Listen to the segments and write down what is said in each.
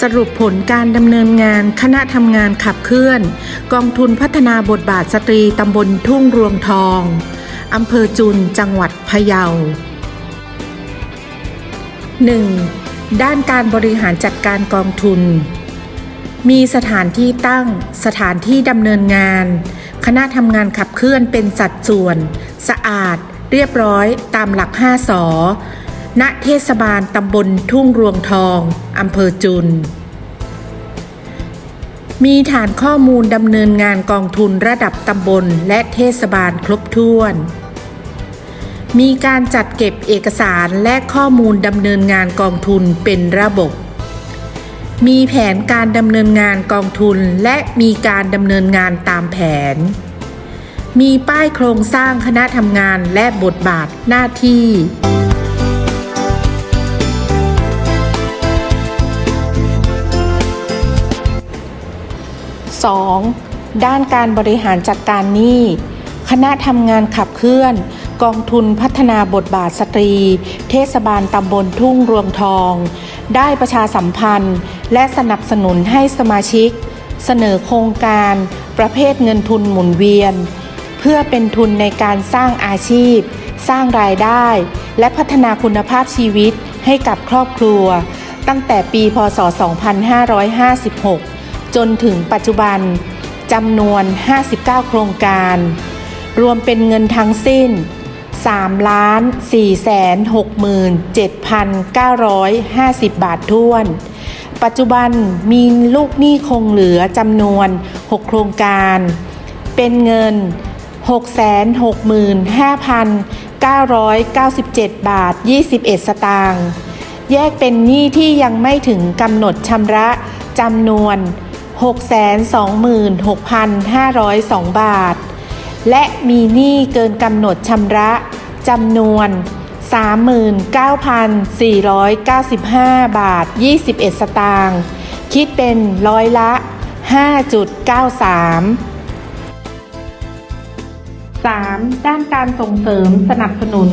สรุปผลการดำเนินงานคณะทำงานขับเคลื่อน กองทุนพัฒนาบทบาทสตรีตำบลทุ่งรวงทองอำเภอจุนจังหวัดพะเยา 1. ด้านการบริหารจัดการกองทุน มีสถานที่ตั้ง สถานที่ดำเนินงาน คณะทำงานขับเคลื่อนเป็นสัดส่วน สะอาด เรียบร้อยตามหลัก 5สอณเทศบาลตำบลทุ่งรวงทอง อำเภอจุน มีฐานข้อมูลดำเนินงานกองทุนระดับตำบลและเทศบาลครบถ้วน มีการจัดเก็บเอกสารและข้อมูลดำเนินงานกองทุนเป็นระบบ มีแผนการดำเนินงานกองทุนและมีการดำเนินงานตามแผน มีป้ายโครงสร้างคณะทำงานและบทบาทหน้าที่ 2. ด้านการบริหารจัดการหนี้ คณะทำงานขับเคลื่อน กองทุนพัฒนาบทบาทสตรี เทศบาลตำบลทุ่งรวงทอง ได้ประชาสัมพันธ์ และสนับสนุนให้สมาชิก เสนอโครงการประเภทเงินทุนหมุนเวียน เพื่อเป็นทุนในการสร้างอาชีพ สร้างรายได้ และพัฒนาคุณภาพชีวิตให้กับครอบครัว ตั้งแต่ปีพศ 2556 จนถึงปัจจุบันจำนวน 59 โครงการ รวมเป็นเงินทั้งสิ้น 3 ล้าน 4 แสน67,950 บาทท้วน ปัจจุบันมีลูกหนี้คงเหลือจำนวน 6 โครงการ เป็นเงิน 665,997 บาท 21 สตางค์ แยกเป็นหนี้ที่ยังไม่ถึงกำหนดชำระจำนวน 626,502 บาท และมีหนี้เกินกำหนดชำระจำนวน 39,495 บาท 21 สตางค์คิดเป็นร้อยละ 5.93 3. ด้านการส่งเสริมสนับสนุน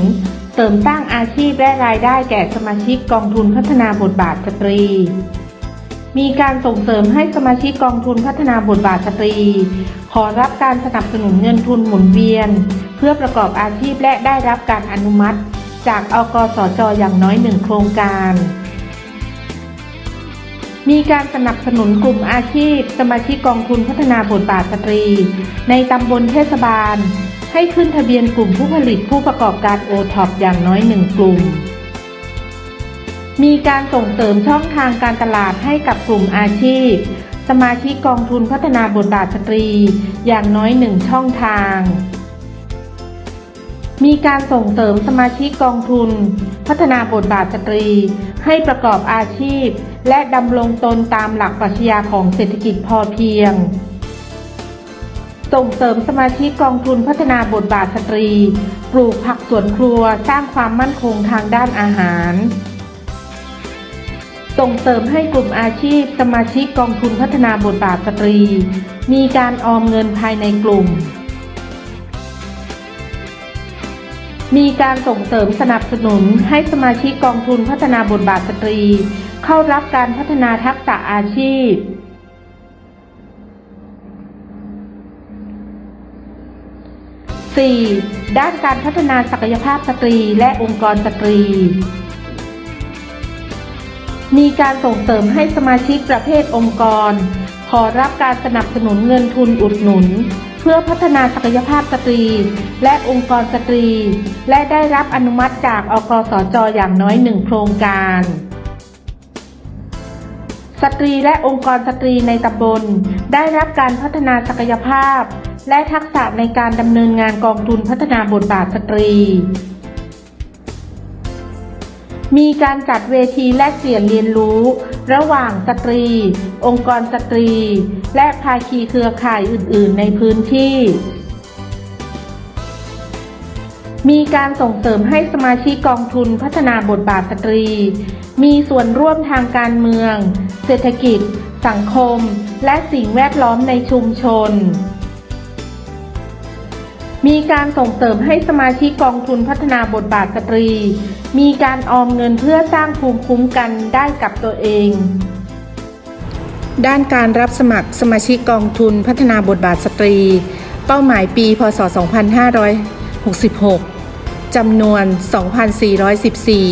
เสริมสร้างอาชีพและรายได้แก่สมาชิกกองทุนพัฒนาบทบาทสตรี มีการส่งเสริมให้สมาชิกกองทุนพัฒนาบทบาทสตรี ขอรับการสนับสนุนเงินทุนหมุนเวียน เพื่อประกอบอาชีพและได้รับการอนุมัติ จากอกสจอย่างน้อยหนึ่งโครงการ มีการสนับสนุนกลุ่มอาชีพ สมาชิกกองทุนพัฒนาบทบาทสตรี ในตำบลเทศบาล ให้ขึ้นทะเบียนกลุ่มผู้ผลิตผู้ประกอบการโอท็อปอย่างน้อยหนึ่งกลุ่ม มีการส่งเสริมช่องทางการตลาดให้กับกลุ่มอาชีพ สมาชิกกองทุนพัฒนาบทบาทสตรี อย่างน้อยหนึ่งช่องทาง มีการส่งเสริมสมาชิกกองทุน พัฒนาบทบาทสตรี ให้ประกอบอาชีพ และดำรงตนตามหลักปรัชญาของเศรษฐกิจพอเพียง ส่งเสริมสมาชิกกองทุนพัฒนาบทบาทสตรี ปลูกผักสวนครัวสร้างความมั่นคงทางด้านอาหาร ส่งเสริมให้กลุ่มอาชีพ สมาชิกกองทุนพัฒนาบทบาทสตรี มีการออมเงินภายในกลุ่ม มีการส่งเสริมสนับสนุนให้สมาชิกกองทุนพัฒนาบทบาทสตรี เข้ารับการพัฒนาทักษะอาชีพ 4. ด้านการพัฒนาศักยภาพสตรีและองค์กรสตรี มีการส่งเสริมให้สมาชิกประเภทองค์กร ขอรับการสนับสนุนเงินทุนอุดหนุน เพื่อพัฒนาศักยภาพสตรี และองค์กรสตรี และได้รับอนุมัติจากอกสจอย่างน้อยหนึ่งโครงการ สตรีและองค์กรสตรีในตำบล ได้รับการพัฒนาศักยภาพ และทักษะในการดำเนินงานกองทุนพัฒนาบทบาทสตรี มีการจัดเวทีแลกเปลี่ยนเรียนรู้ ระหว่างสตรี องค์กรสตรี และภาคีเครือข่ายอื่น ๆ ในพื้นที่ มีการส่งเสริมให้สมาชิกกองทุนพัฒนาบทบาทสตรี มีส่วนร่วมทางการเมือง เศรษฐกิจ สังคม และสิ่งแวดล้อมในชุมชน มีการส่งเสริมให้สมาชิกกองทุนพัฒนาบทบาทสตรี มีการออมเงินเพื่อสร้างภูมิคุ้มกันได้กับตัวเอง ด้านการรับสมัครสมาชิกกองทุนพัฒนาบทบาทสตรี เป้าหมายปี พศ 2566 จำนวน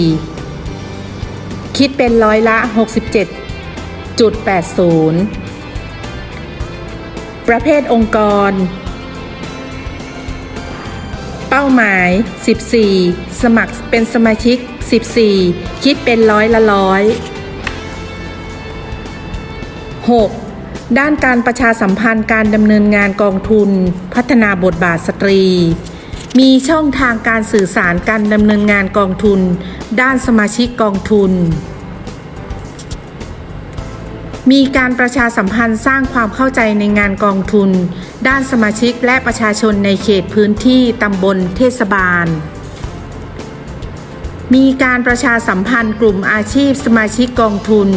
2,414 คิดเป็นร้อยละ 67.80 ประเภทองค์กร ป้าหมาย 14 สมัครเป็นสมาชิก 14 คิดเป็นร้อยละร้อย 6. ด้านการประชาสัมพันธ์การดำเนินงานกองทุน พัฒนาบทบาทสตรี มีช่องทางการสื่อสารการดำเนินงานกองทุน ด้านสมาชิกกองทุน มีการประชาสัมพันธ์สร้างความเข้าใจในงานกองทุน ด้านสมาชิกและประชาชนในเขตพื้นที่ตำบลเทศบาล มีการประชาสัมพันธ์กลุ่มอาชีพสมาชิกกองทุน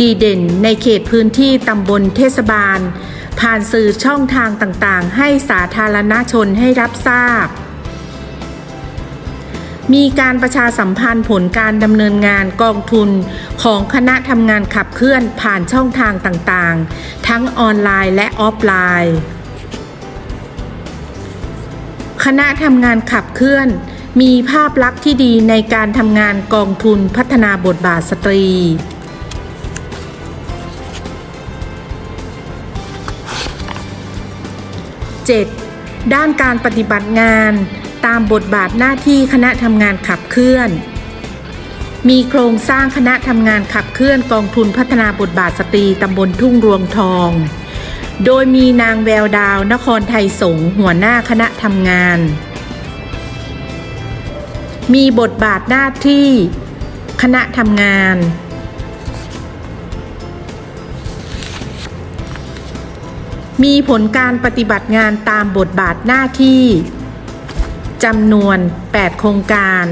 ดีเด่นในเขตพื้นที่ตำบลเทศบาล ผ่านสื่อช่องทางต่างๆ ให้สาธารณชนให้รับทราบ มีการประชาสัมพันธ์ผลการดำเนินงานกองทุนของคณะทำงานขับเคลื่อนผ่านช่องทางต่างๆ ทั้งออนไลน์และออฟไลน์ คณะทำงานขับเคลื่อน มีภาพลักษณ์ที่ดีในการทำงานกองทุนพัฒนาบทบาทสตรี 7. ด้านการปฏิบัติงาน ตามบทบาทหน้าที่คณะทำงานขับเคลื่อน มีโครงสร้างคณะทำงานขับเคลื่อนกองทุนพัฒนาบทบาทสตรีตำบลทุ่งรวงทอง โดยมีนางแววดาวนครไทยสงหัวหน้าคณะทำงาน มีบทบาทหน้าที่ คณะทำงานมีผลการปฏิบัติงานตามบทบาทหน้าที่ จำนวน 8 โครงการ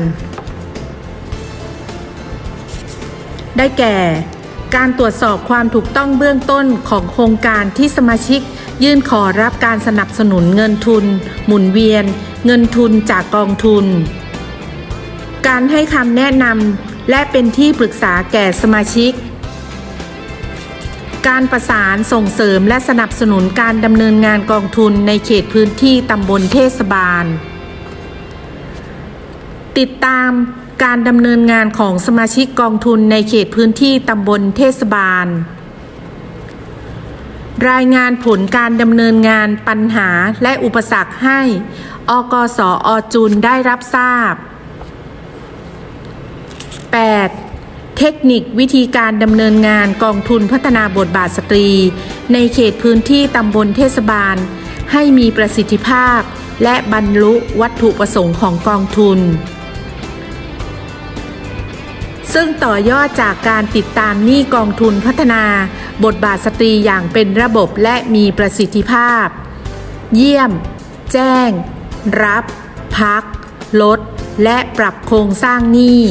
ได้แก่ การตรวจสอบความถูกต้องเบื้องต้นของโครงการที่สมาชิก ยื่นขอรับการสนับสนุนเงินทุน หมุนเวียน เงินทุนจากกองทุน การให้คำแนะนำและเป็นที่ปรึกษาแก่สมาชิกการประสานส่งเสริมและสนับสนุนการดำเนินงานกองทุนในเขตพื้นที่ตำบลเทศบาล ติดตามการดำเนินงานของสมาชิกกองทุนในเขตพื้นที่ตำบลเทศบาล รายงานผลการดำเนินงานปัญหาและอุปสรรคให้ อกสอจุนได้รับทราบ 8. เทคนิควิธีการดำเนินงานกองทุนพัฒนาบทบาทสตรี ในเขตพื้นที่ตำบลเทศบาล ให้มีประสิทธิภาพ และบรรลุวัตถุประสงค์ของกองทุน ซึ่งต่อยอดจากการติดตามหนี้กองทุนพัฒนา บทบาทสตรีอย่างเป็นระบบและมีประสิทธิภาพ เยี่ยม แจ้ง รับ พัก ลด และปรับโครงสร้างหนี้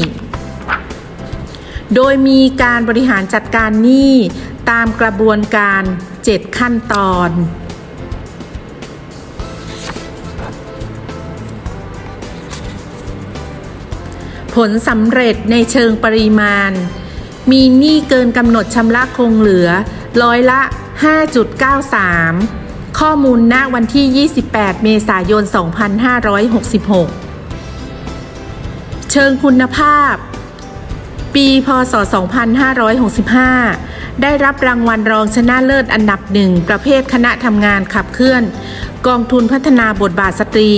โดยมีการบริหารจัดการหนี้ตามกระบวนการ 7 ขั้นตอน ผลสำเร็จในเชิงปริมาณ มีหนี้เกินกำหนดชำระคงเหลือร้อยละ 5.93 ข้อมูลณวันที่ 28 เมษายน 2566 เชิงคุณภาพ ปีพศ 2565 ได้รับรางวัลรองชนะเลิศอันดับหนึ่ง ประเภทคณะทำงานขับเคลื่อน กองทุนพัฒนาบทบาทสตรี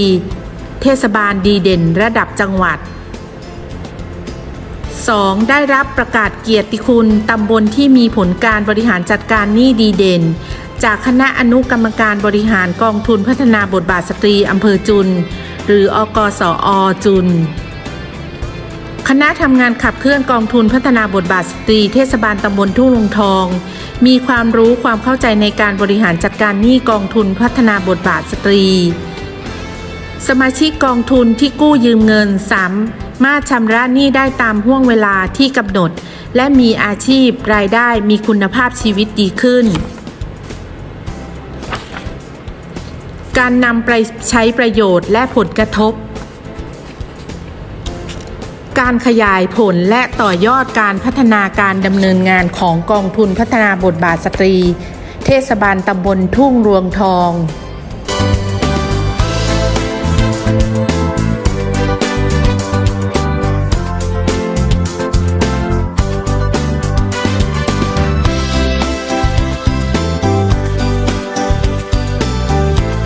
เทศบาลดีเด่นระดับจังหวัด 2. ได้รับประกาศเกียรติคุณตำบลที่มีผลการบริหารจัดการหนี้ดีเด่น จากคณะอนุกรรมการบริหารกองทุนพัฒนาบทบาทสตรีอำเภอจุน หรืออกสอจุน คณะทำงานขับเคลื่อนกองทุนพัฒนาบทบาทสตรีเทศบาลตำบลทุ่งลงทอง มีความรู้ความเข้าใจในการบริหารจัดการหนี้กองทุนพัฒนาบทบาทสตรี สมาชิกกองทุนที่กู้ยืมเงินสา มารถชำระหนี้ได้ตามห่วงเวลาที่กำหนด และมีอาชีพรายได้มีคุณภาพชีวิตดีขึ้น การนำไปใช้ประโยชน์และผลกระทบ การขยายผลและต่อยอดการพัฒนาการดำเนินงานของกองทุนพัฒนาบทบาทสตรี เทศบาลตำบลทุ่งรวงทอง